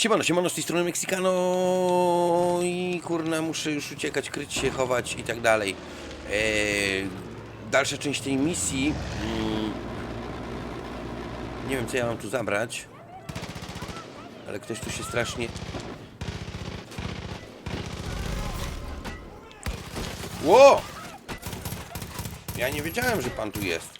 Siemano, siemano, z tej strony Meksykano i kurna, muszę już uciekać, kryć się, chować i tak dalej. Eee, dalsza część tej misji. Mm, nie wiem, co ja mam tu zabrać. Ale ktoś tu się strasznie... Ło! Ja nie wiedziałem, że pan tu jest.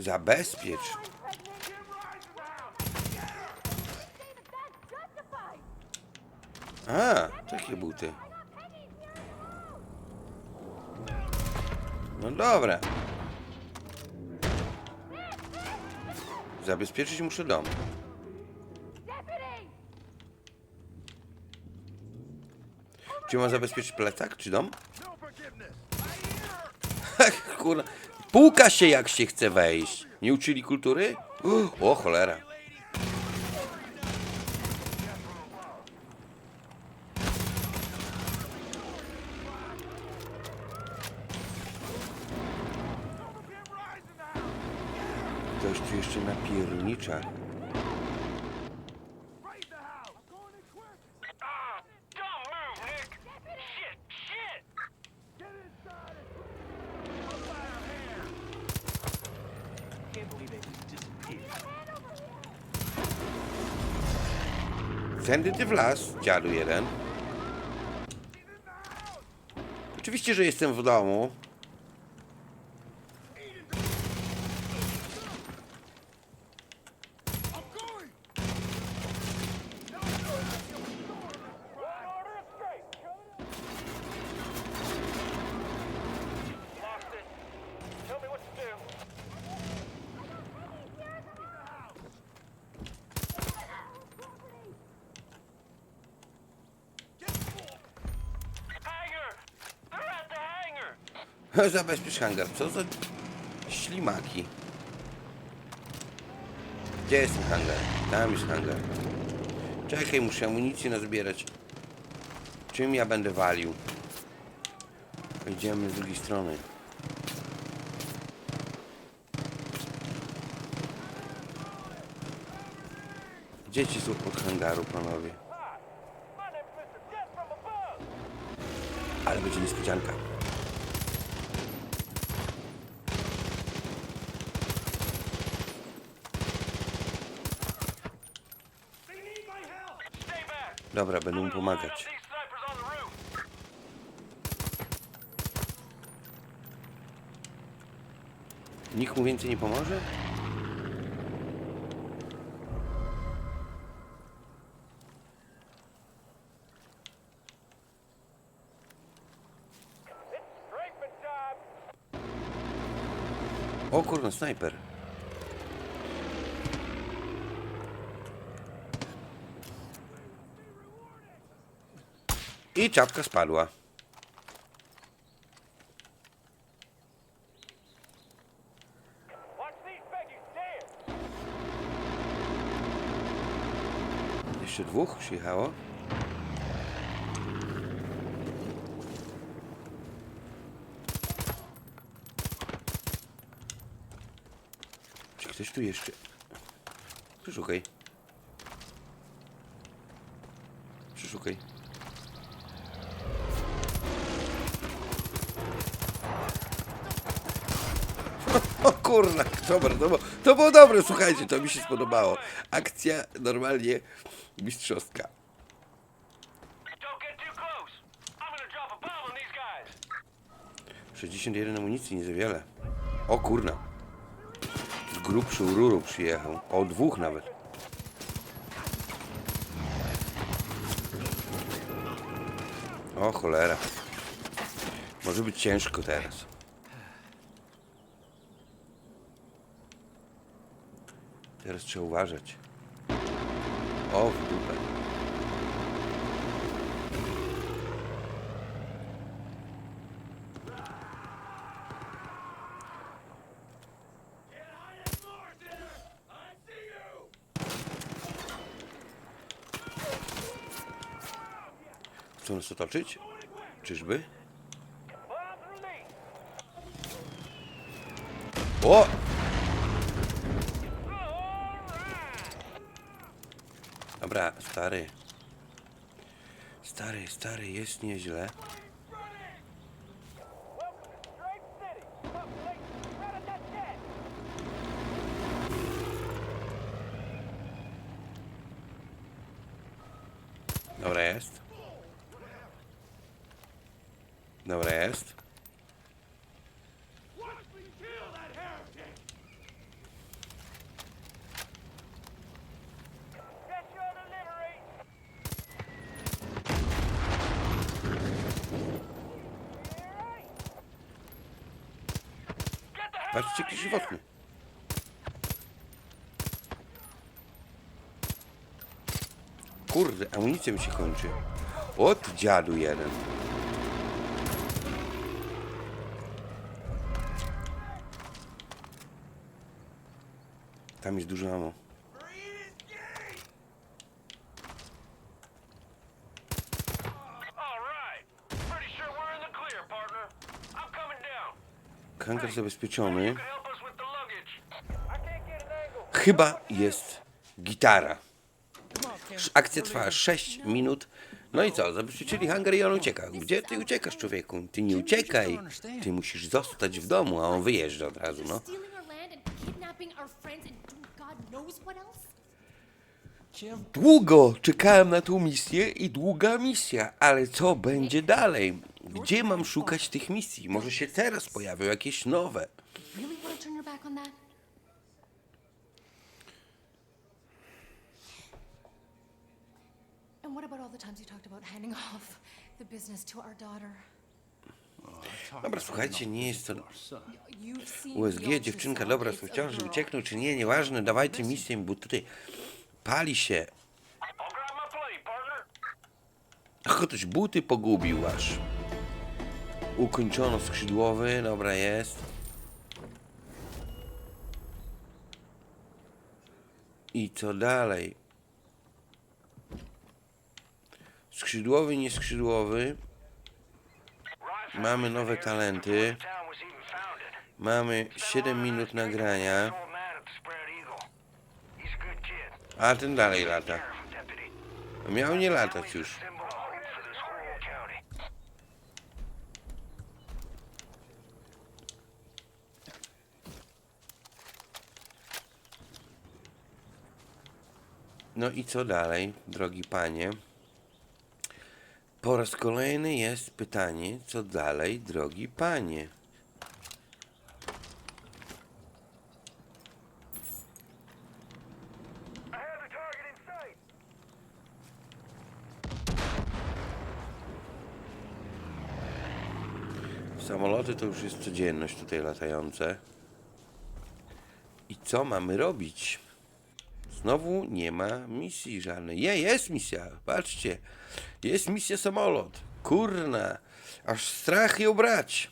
Zabezpiecz. A, takie buty. No dobra. Zabezpieczyć muszę dom. Czy mam zabezpieczyć plecak, czy dom? Kurna. Puka się jak się chce wejść. Nie uczyli kultury? O cholera. Ktoś tu jeszcze napiernicza. Ah, don't move, Nick! Shit, shit! Tędy ty w las, dziadu jeden. Oczywiście, że jestem w domu. I'm going. Lost it. Tell me what to do. Hangar! They're at the hangar! Zabezpiecz hangar. Co za ślimaki. Gdzie jest ten hangar? Tam jest hangar. Czekaj, muszę amunicję nazbierać. Czym ja będę walił? Idziemy z drugiej strony. Dzieci są pod hangaru, panowie. Ale będzie niespodzianka. Dobra, będę mu pomagać. Nikt mu więcej nie pomoże? O kurna, snajper. I czapka spadła. Jeszcze dwóch przyjechało. Czy ktoś tu jeszcze... Przeszukaj. Przeszukaj. O kurna, dobra, to było, to było dobre, słuchajcie, to mi się spodobało. Akcja normalnie mistrzowska. Don't get too close! I'm gonna drop a bomb on these guys! 61 amunicji, nie za wiele. O kurna. Z grubszą rurą przyjechał. O dwóch nawet. O cholera. Może być ciężko teraz. Teraz trzeba uważać. O, w dupę. Chcą nas otoczyć? Czyżby? O! Dobra, stary. Stary, stary, jest nieźle. Straight city. Population rat-a-tat-tat. Dobra jest. Dobra jest. Watch me kill that heretic! Get your delivery. Get the hell Patrzcie, out jaki of żywotny. Kurde, amunicja mi się kończy. Od dziadu jeden. Tam jest dużo ammo. All right. Pretty sure we're in the clear, partner. I'm coming down. Hangar zabezpieczony. You can help us with the luggage. I can't get an angle. Chyba jest gitara. Akcja trwała 6 minut. No i co? Zabezpieczyli hangar i on ucieka. Gdzie ty uciekasz, człowieku? Ty nie uciekaj. Ty musisz zostać w domu, a on wyjeżdża od razu, no. Długo czekałem na tą misję i długa misja, ale co będzie dalej? Gdzie mam szukać tych misji? Może się teraz pojawią jakieś nowe. Dobra, słuchajcie, nie jest to USG, dziewczynka dobra, a ciąży, girl. ucieknął czy nie, nieważne, dawajcie misję, bo tutaj pali się. Ach, ktoś buty pogubił aż. Ukończono skrzydłowy, dobra jest. I co dalej? Skrzydłowy, nieskrzydłowy. Mamy nowe talenty. Mamy 7 minut nagrania. A ten dalej lata. Miał nie latać już. No i co dalej, drogi panie? Po raz kolejny jest pytanie, co dalej, drogi panie? Samoloty to już jest codzienność tutaj latające. I co mamy robić? Znowu nie ma misji żadnej. Je, jest misja, patrzcie. Jest misja samolot. Kurna, aż strach ją brać.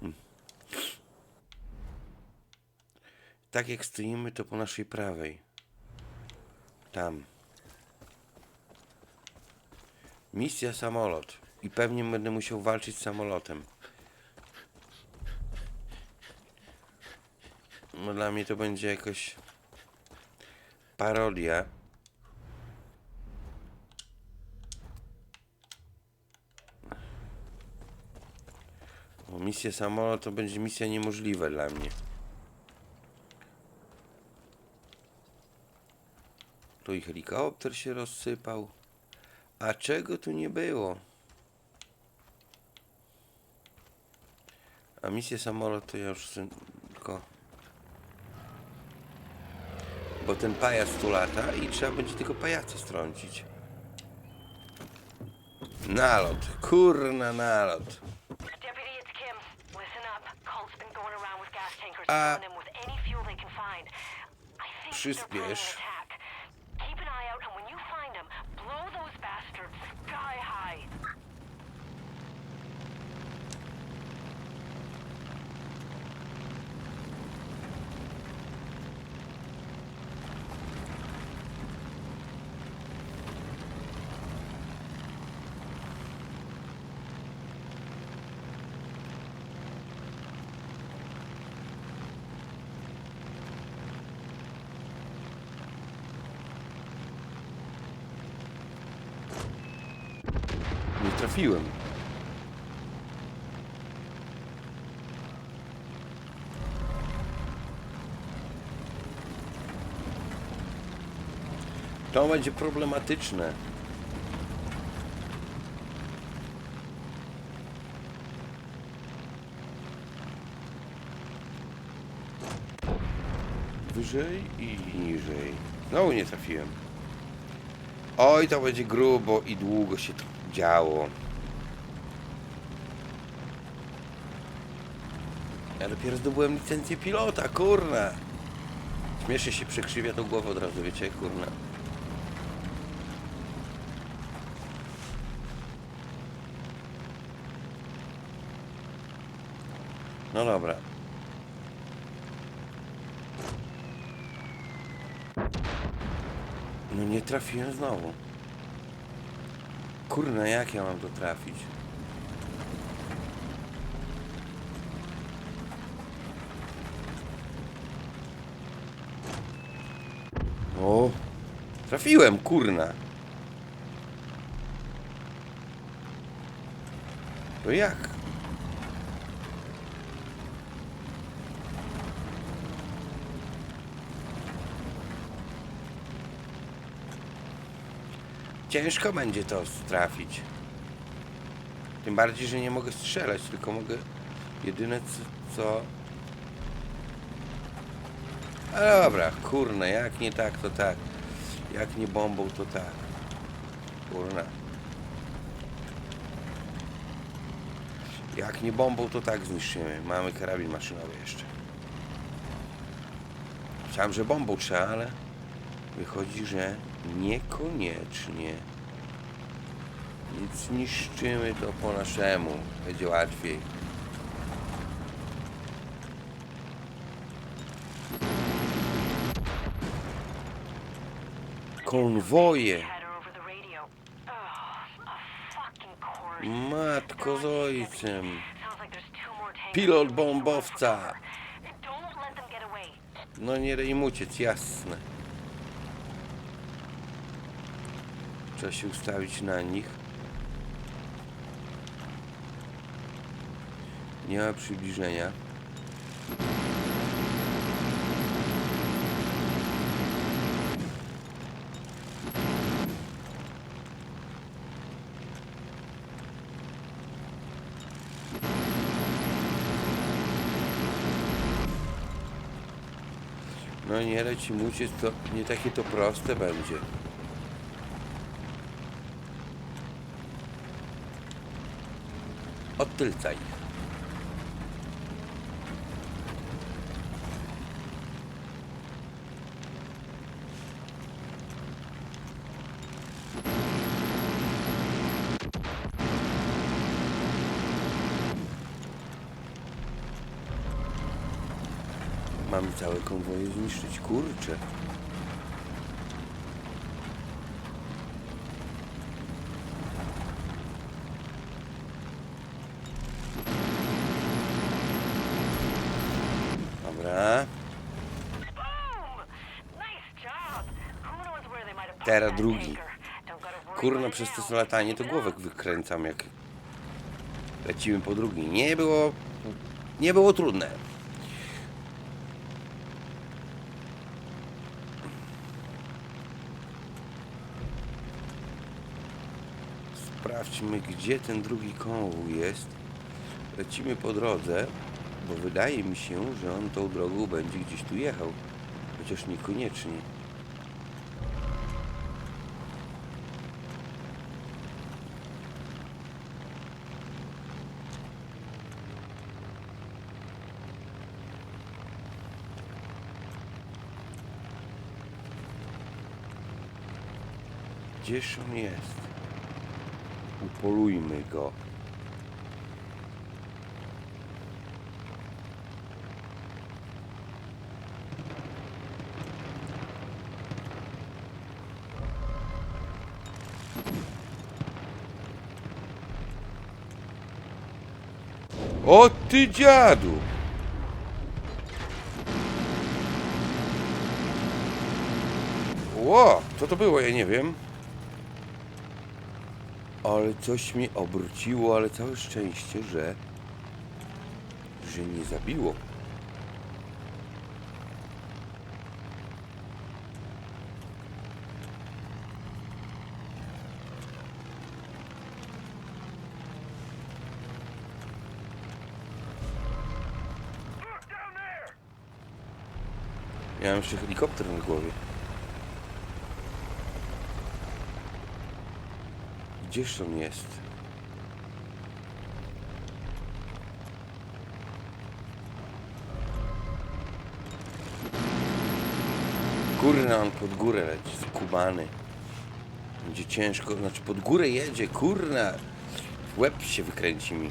Hmm. Tak jak stoimy, to po naszej prawej. Tam. Misja samolot. I pewnie będę musiał walczyć z samolotem. Dla mnie to będzie jakoś parodia. Bo misja samolot to będzie misja niemożliwa dla mnie. Tu i helikopter się rozsypał. A czego tu nie było? A misję samolot to ja już tylko... Bo ten pajac tu lata i trzeba będzie tylko pajaca strącić. Nalot, kurna nalot. Deputy, it's trafiłem. To będzie problematyczne. Wyżej i niżej. Znowu nie trafiłem. Oj, to będzie grubo i długo się to działo. Ja dopiero zdobyłem licencję pilota, kurna. Śmieszy się, przekrzywia tą głowę od razu, wiecie, kurna. No dobra. No nie trafiłem znowu. Kurna, jak ja mam to trafić? O, trafiłem, kurna. To jak? Ciężko będzie to trafić. Tym bardziej, że nie mogę strzelać, tylko mogę jedyne co... Ale dobra, kurna, jak nie tak, to tak. Jak nie bombą, to tak. Kurna. Jak nie bombą, to tak zniszczymy. Mamy karabin maszynowy jeszcze. Chciałem, że bombą trzeba, ale wychodzi, że niekoniecznie. Więc niszczymy to po naszemu. Będzie łatwiej. Konwoje. Matko z ojcem. Pilot bombowca. No nie daj im uciec, jasne. Trzeba się ustawić na nich. Nie ma przybliżenia. No nie im uciec, to nie takie to proste będzie. Tylca ich. Mamy całe konwoje zniszczyć, kurczę. Teraz drugi. right przez to latanie to głowek wykręcam jak lecimy po drugi. Nie było, nie było trudne. Sprawdźmy, gdzie ten drugi konwój jest. Lecimy po drodze, bo wydaje mi się, że on tą drogą będzie gdzieś tu jechał. Chociaż niekoniecznie. Gdzież on jest? Upolujmy go. O ty dziadu! Ło, co to było? Ja nie wiem. Ale coś mnie obróciło, ale całe szczęście, że... że nie zabiło. Mam jeszcze helikopter na głowie. Gdzież on jest? Kurna, on pod górę leci, skubany. Będzie ciężko, znaczy pod górę jedzie, kurna. Łeb się wykręci mi.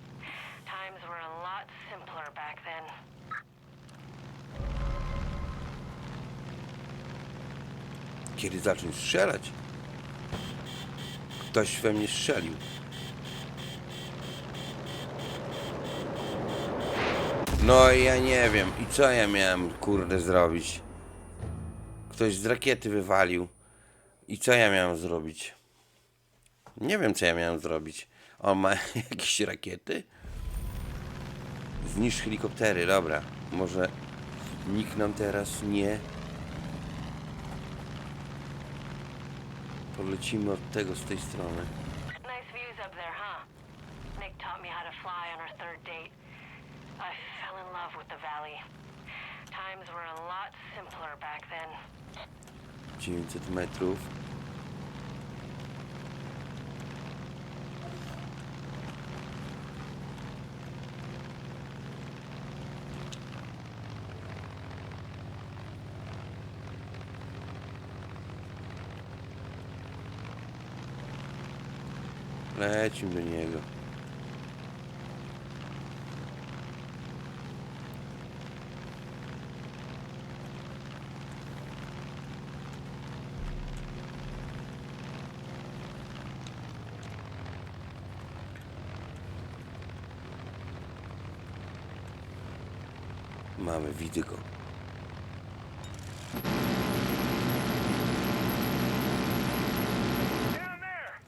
Times were a lot simpler back then. Kiedy zacząć strzelać? Ktoś we mnie strzelił. No i ja nie wiem. I co ja miałem, kurde, zrobić? Ktoś z rakiety wywalił. I co ja miałem zrobić? Nie wiem, co ja miałem zrobić. On ma jakieś rakiety? Zniszcz helikoptery, dobra. Może nikt nam teraz nie Polecimy od tego z tej strony. Nice views up there, huh? Nick taught me how to fly on our third date. I fell in love with the valley. Times were a lot simpler back then. 900 metrów. Lecimy do niego. Mamy, go. Down there!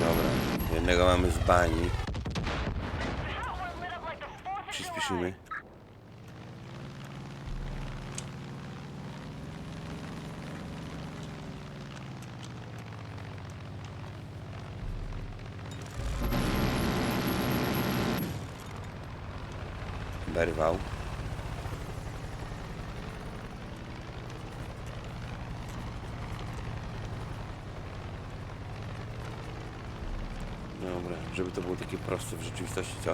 Dobra, jednego mamy z bani. How we're lit up like the 4th of Przyspieszymy. July. Berwał. Dobra, takie proste w rzeczywistości, co?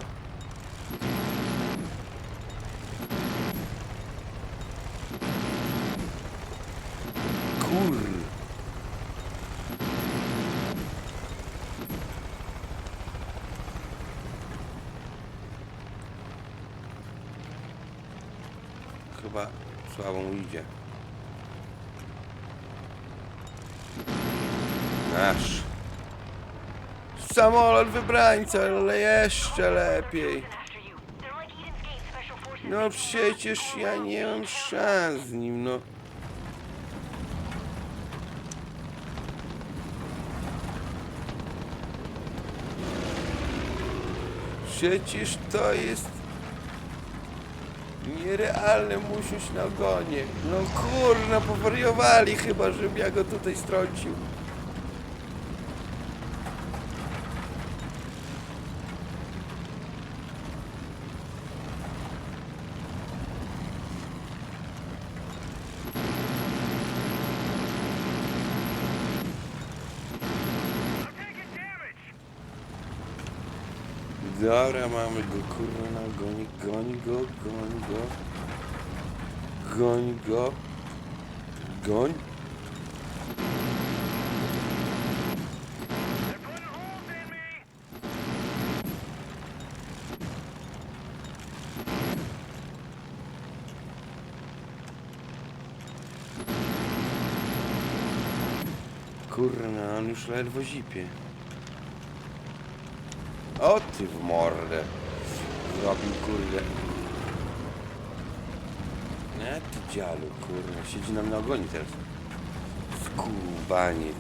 Kur... Chyba słabo mu idzie. Nasz. Samolot wybrańca, ale jeszcze lepiej. No przecież ja nie mam szans z nim, no. Przecież to jest nierealne musisz na ogonie. No kurna, powariowali chyba, żebym ja go tutaj strącił. Dobra, mamy go, kurwa, goni, goni go, goni go. Goń go. Goń. Kurna, on już ledwo zipie. Ty w mordę. Zrobił kurde. Nie, ty dzialu, kurna. Siedzi nam na ogonie teraz. Skubaniec.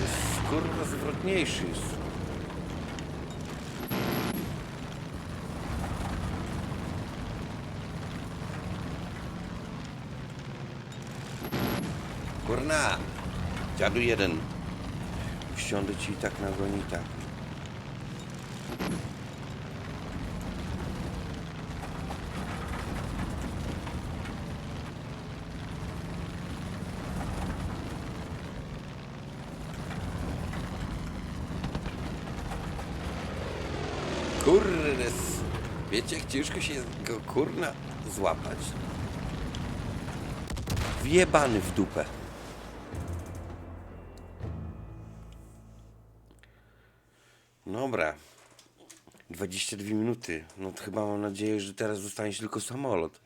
Jest kurwa zwrotniejszy jest. Kurna! Dziadu jeden. Wsiądę ci i tak na gonita. Kurde, wiecie jak ciężko się go kurna złapać? Wjebany w dupę. 22 minuty. No to chyba mam nadzieję, że teraz zostanie się tylko samolot.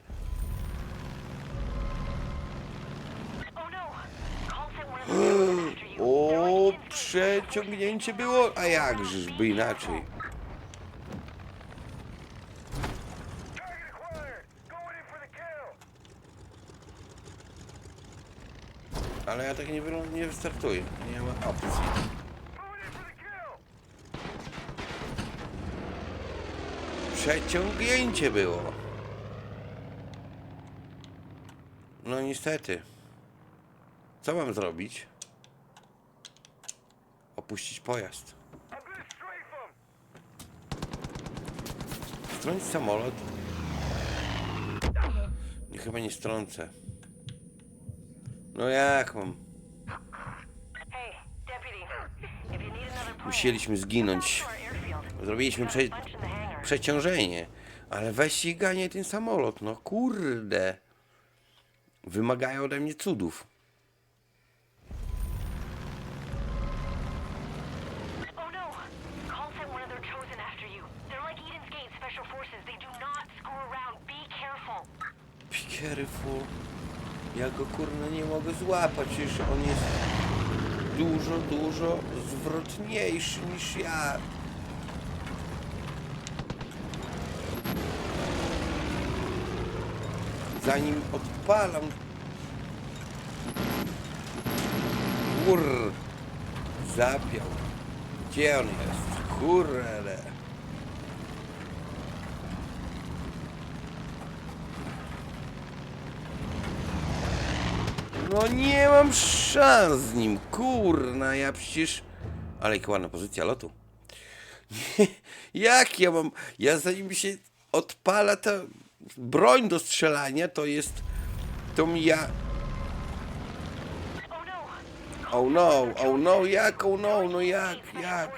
O, przeciągnięcie było? A jakżeż by inaczej? Ale ja tak nie, nie wystartuję. Nie ma opcji. Going in for the kill! Przeciągnięcie było. No niestety. Co mam zrobić? Opuścić pojazd. Strąć samolot. Nie, chyba nie strącę. No jak mam? Musieliśmy zginąć. Zrobiliśmy Got przeciążenie. Ale weź ściganie ten samolot. No kurde. Wymagają ode mnie cudów. Oh no! Careful. Ja go kurna nie mogę złapać, przecież on jest dużo, dużo zwrotniejszy niż ja. Zanim odpalam. Kur. Zapiał. Gdzie on jest? Kurde. No nie mam szans z nim, kurna, ja przecież... Ale jaka ładna pozycja lotu. Jak ja mam... Ja zanim się odpala ta broń do strzelania, to jest... To mi ja... Oh no! Oh no, jak, oh no, no jak, jak?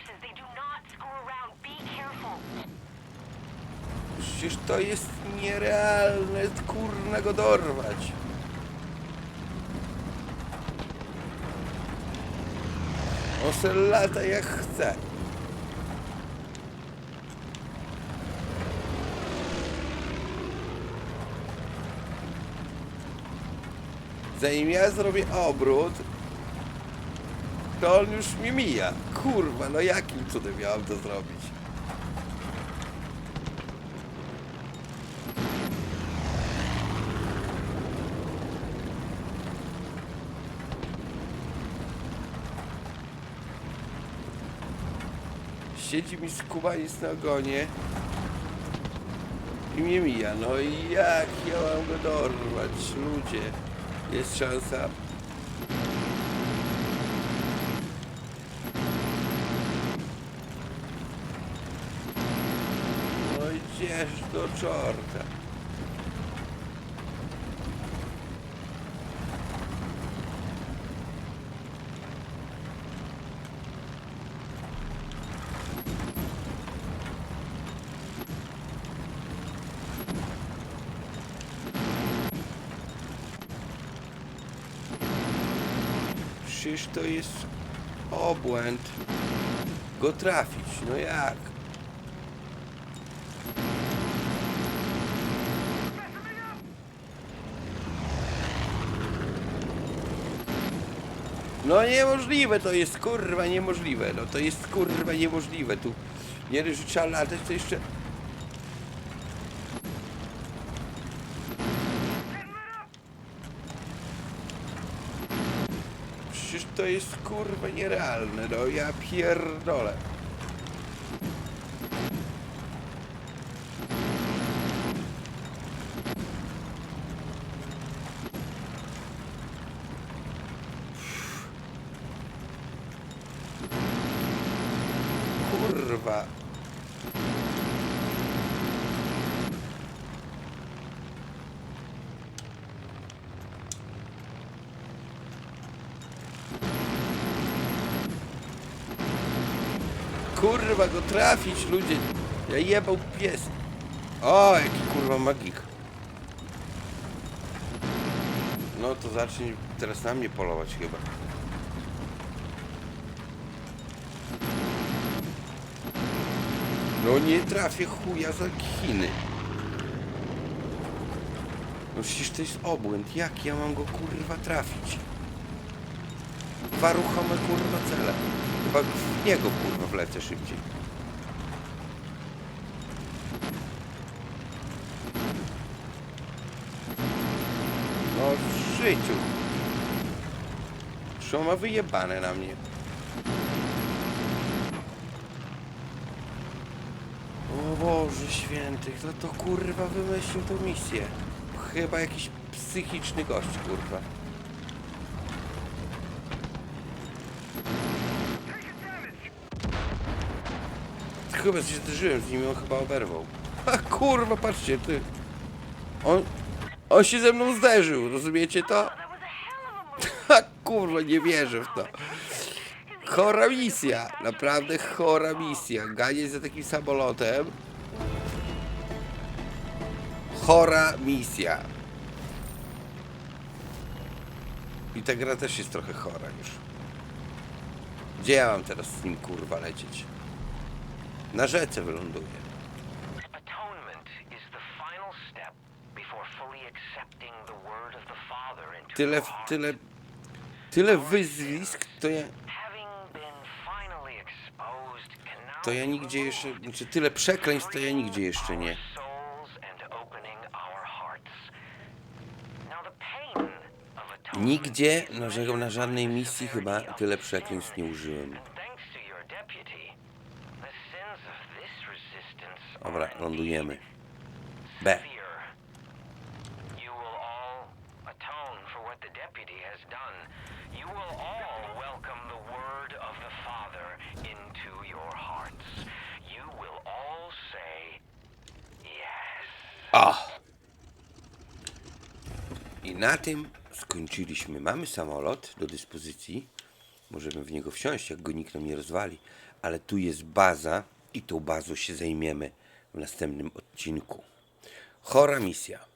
Przecież to jest nierealne, kurna, go dorwać. On se lata jak chce. Zanim ja zrobię obrót, to on już mnie mija. Kurwa, no jakim cudem miałem to zrobić? Siedzi mi skubaniec na ogonie i mnie mija. No i jak ja mam go dorwać? Ludzie, jest szansa. No idziesz do czorta. Przecież to jest obłęd. Go trafić, no jak? No niemożliwe to jest, kurwa, niemożliwe. No to jest, kurwa, niemożliwe. Tu nie że trzeba latać, to jeszcze... Przecież to jest, kurwa, nierealne. No ja pierdolę. Kurwa. Kurwa go trafić ludzie. Ja jebał pies. O, jaki kurwa magik. No to zacznie teraz na mnie polować chyba. No nie trafię chuja za Chiny. No przecież to jest obłęd. Jak ja mam go kurwa trafić? Dwa ruchome kurwa cele. Chyba w niego kurwa wlecę szybciej. No w życiu. On ma wyjebane na mnie? O Boże święty, kto to kurwa wymyślił tą misję? Chyba jakiś psychiczny gość, kurwa. Chyba się zderzyłem z nim, on chyba oberwał. A kurwa, patrzcie, ty. On, on się ze mną zderzył, rozumiecie to? A kurwa, nie wierzę w to. Chora misja, naprawdę chora misja. Ganieć za takim samolotem. Chora misja. I ta gra też jest trochę chora już. Gdzie ja mam teraz z nim kurwa lecieć? Na rzece into Tyle, tyle, tyle wyzwisk, to ja, to ja nigdzie jeszcze, znaczy tyle przekleństw, to ja nigdzie jeszcze nie. Nigdzie, is na, ża- na żadnej misji chyba tyle przekleństw nie użyłem. All say yes. O! I na tym skończyliśmy. Mamy samolot do dyspozycji. Możemy w niego wsiąść, jak go nikt nam nie rozwali. Ale tu jest baza i tą bazą się zajmiemy w następnym odcinku. Chora misja.